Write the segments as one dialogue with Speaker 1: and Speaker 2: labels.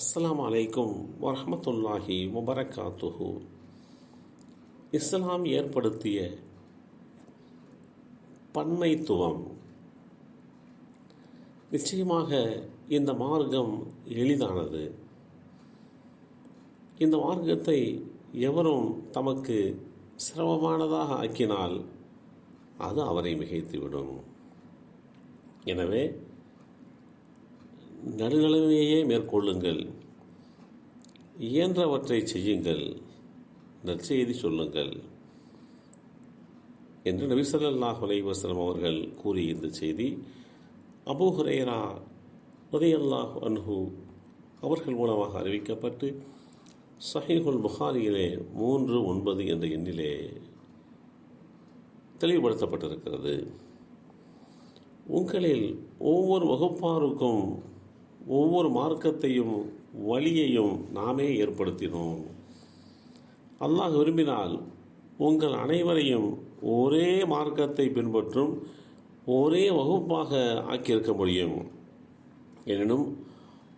Speaker 1: அஸ்லாம் அலைக்கும் வரமத்துல்லாஹி வபரகாத்துஹு. இஸ்லாம் ஏற்படுத்திய பன்மைத்துவம். நிச்சயமாக இந்த மார்க்கம் எளிதானது. இந்த மார்க்கத்தை எவரும் தமக்கு சிரமமானதாக ஆக்கினால் அது அவரை மிகைத்துவிடும். எனவே நடுநிலைமையே மேற்கொள்ளுங்கள். இயன்றவற்றை செய்யுங்கள். நற்செய்தி சொல்லுங்கள். என்று நபி ஸல்லல்லாஹு அவர்கள் கூறிய இந்த செய்தி அபூ ஹுரைரா ரலியல்லாஹு அன்ஹு அவர்கள் மூலமாக அறிவிக்கப்பட்டு சஹீஹுல் புகாரியிலே மூன்று ஒன்பது என்ற எண்ணிலே தெளிவுபடுத்தப்பட்டிருக்கிறது. உங்களில் ஒவ்வொரு வகுப்பாருக்கும் ஒவ்வொரு மார்க்கத்தையும் வழியையும் நாமே ஏற்படுத்தினோம். அல்லாஹ் விரும்பினால் உங்கள் அனைவரையும் ஒரே மார்க்கத்தை பின்பற்றும் ஒரே வகுப்பாக ஆக்கியிருக்க முடியும். எனினும்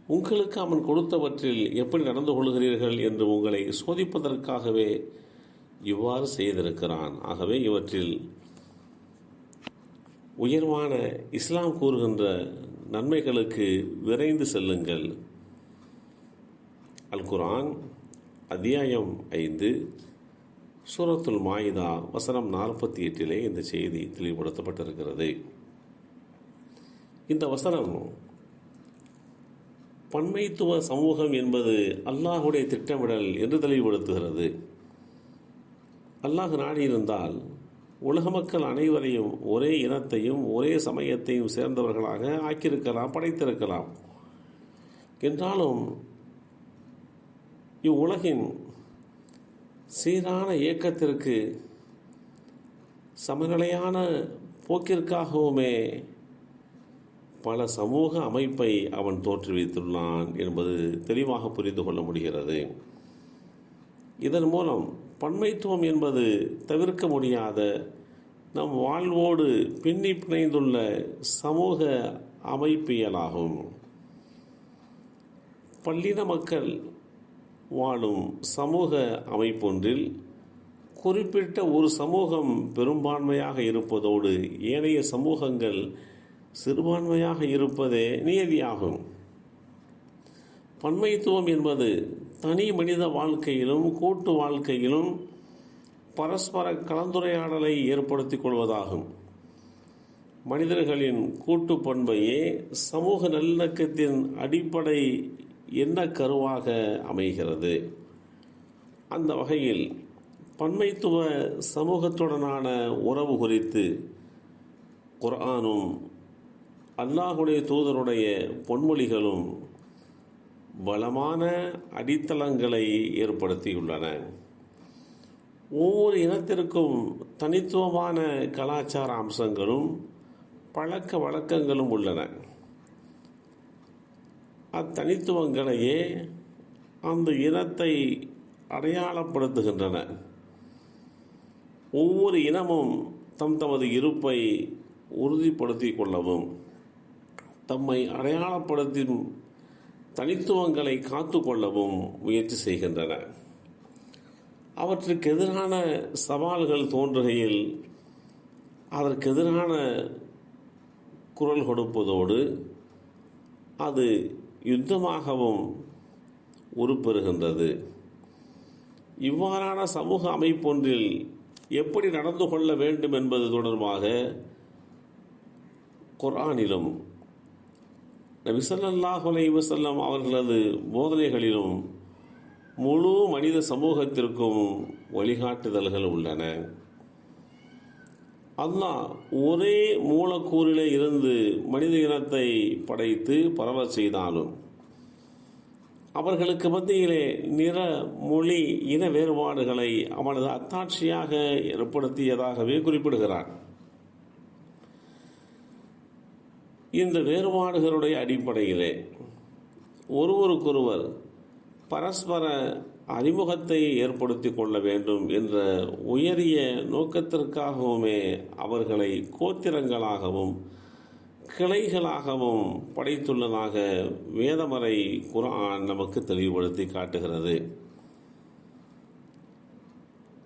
Speaker 1: உங்களுக்கு அவன் கொடுத்தவற்றில் எப்படி நடந்து கொள்கிறீர்கள் என்று உங்களை சோதிப்பதற்காகவே இவ்வாறு செய்திருக்கிறான். ஆகவே இவற்றில் உயர்வான இஸ்லாம் கூறுகின்ற நன்மைகளுக்கு விரைந்து செல்லுங்கள். அல் குரான் அத்தியாயம் ஐந்து சூரத்துல் மாயிதா வசனம் நாற்பத்தி எட்டிலே இந்த செய்தி தெளிவுபடுத்தப்பட்டிருக்கிறது. இந்த வசனம் பன்மைத்துவ சமூகம் என்பது அல்லாஹுடைய திட்டமிடல் என்று தெளிவுபடுத்துகிறது. அல்லாஹ் நாடியிருந்தால் உலக மக்கள் அனைவரையும் ஒரே இனத்தையும் ஒரே சமயத்தையும் சேர்ந்தவர்களாக ஆக்கியிருக்கலாம் படைத்திருக்கலாம். என்றாலும் இவ்வுலகின் சீரான இயக்கத்திற்கு சமநிலையான போக்கிற்காகவுமே பல சமூக அமைப்பை அவன் தோற்றுவித்துள்ளான் என்பது தெளிவாக புரிந்து கொள்ள முடிகிறது. இதன் மூலம் பன்மைத்துவம் என்பது தவிர்க்க முடியாத நம் வாழ்வோடு பின்னி பிணைந்துள்ள சமூக அமைப்பியலாகும். பல்லின மக்கள் வாழும் சமூக அமைப்பொன்றில் குறிப்பிட்ட ஒரு சமூகம் பெரும்பான்மையாக இருப்பதோடு ஏனைய சமூகங்கள் சிறுபான்மையாக இருப்பதே நியதியாகும். பன்மைத்துவம் என்பது தனி மனித வாழ்க்கையிலும் கூட்டு வாழ்க்கையிலும் பரஸ்பர கலந்துரையாடலை ஏற்படுத்திக் கொள்வதாகும். மனிதர்களின் கூட்டு பண்பையே சமூக நல்லிணக்கத்தின் அடிப்படை என்ன கருவாக அமைகிறது? அந்த வகையில் பன்மைத்துவ சமூகத்துடனான உறவு குறித்து குர்ஆனும் அல்லாஹுடைய தூதருடைய பொன்மொழிகளும் வளமான அடித்தளங்களை ஏற்படுத்தியுள்ளன. ஒவ்வொரு இனத்திற்கும் தனித்துவமான கலாச்சார அம்சங்களும் பழக்க வழக்கங்களும் உள்ளன. அத்தனித்துவங்களையே அந்த இனத்தை அடையாளப்படுத்துகின்றன. ஒவ்வொரு இனமும் தம் தமது இருப்பை உறுதிப்படுத்திக் கொள்ளவும் தம்மை அடையாளப்படுத்தும் தனித்துவங்களை காத்து கொள்ளவும் முயற்சி செய்கின்றன. அவற்றுக்கு எதிரான சவால்கள் தோன்றுகையில் அதற்கு எதிரான குரல் கொடுப்பதோடு அது யுத்தமாகவும் உருப்பெறுகின்றது. இவ்வாறான சமூக அமைப்பொன்றில் எப்படி நடந்து கொள்ள வேண்டும் என்பது தொடர்பாக குரானிலும் நபிசல்லாஹ் வசல்லம் அவர்களது போதனைகளிலும் முழு மனித சமூகத்திற்கும் வழிகாட்டுதல்கள் உள்ளன. அல்லாஹ் ஒரே மூலக்கூறிலே இருந்து மனித இனத்தை படைத்து பரவ செய்தாலும் அவர்களுக்கு மத்தியிலே நிற மொழி இன வேறுபாடுகளை அவனது அத்தாட்சியாக ஏற்படுத்தியதாகவே குறிப்பிடுகிறான். இந்த வேறுபாடுகளுடைய அடிப்படையிலே ஒருவருக்கொருவர் பரஸ்பர அறிமுகத்தை ஏற்படுத்தி கொள்ள வேண்டும் என்ற உயரிய நோக்கத்திற்காகவுமே அவர்களை கோத்திரங்களாகவும் கிளைகளாகவும் படைத்துள்ளதாக வேதமறை குரான் நமக்கு தெளிவுபடுத்தி காட்டுகிறது.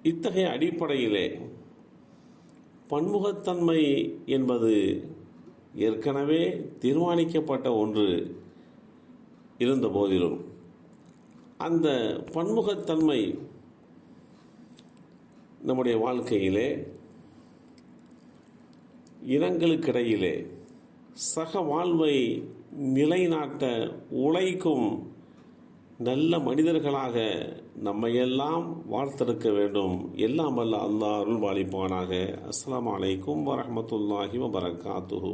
Speaker 1: இத்தகைய அடிப்படையிலே பன்முகத்தன்மை என்பது ஏற்கனவே தீர்மானிக்கப்பட்ட ஒன்று இருந்த போதிலும் அந்த பன்முகத்தன்மை நம்முடைய வாழ்க்கையிலே இனங்களுக்கிடையிலே சக வாழ்வை நிலைநாட்ட உழைக்கும் நல்ல மனிதர்களாக நம்மையெல்லாம் வாழ்த்தெடுக்க வேண்டும். எல்லாம் அல்ல அல்லாஹ் அருள் வாழிப்பானாக அஸ்ஸலாமு அலைக்கும் வரஹ்மத்துல்லாஹி வபரகாத்துஹு.